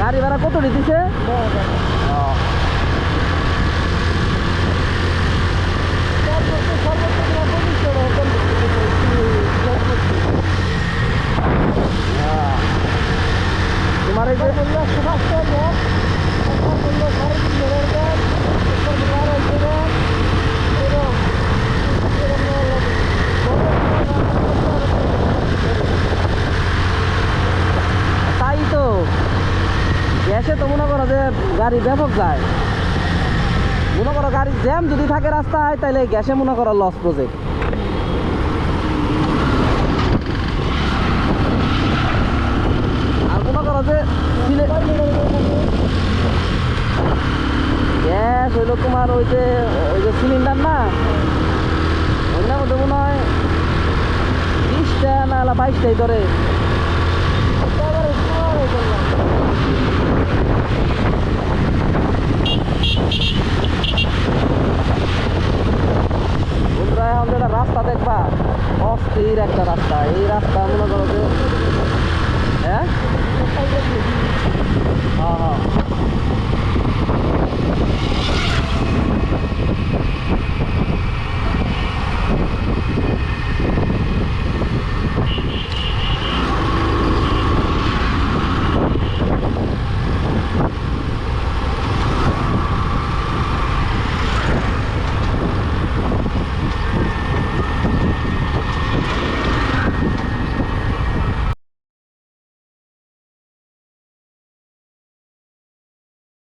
গাড়ি ভাড়া কত নিতেছে? তোমার এই যে গ্যাসে তো মনে করো যে গাড়ি ব্যাপক যায়। মনে করো গাড়ি জ্যাম যদি থাকে রাস্তায় তাহলে গ্যাসে মনে করো লস প্রজেক্ট আর মনে করো যে গ্যাস হইল তোমার ওই যে ওই যে সিলিন্ডার না? ওইটার মধ্যে মনে হয় বিশটা না বাইশটাই ধরে। অস্থির একটা রাস্তা এই রাস্তা মনে করো হ্যাঁ?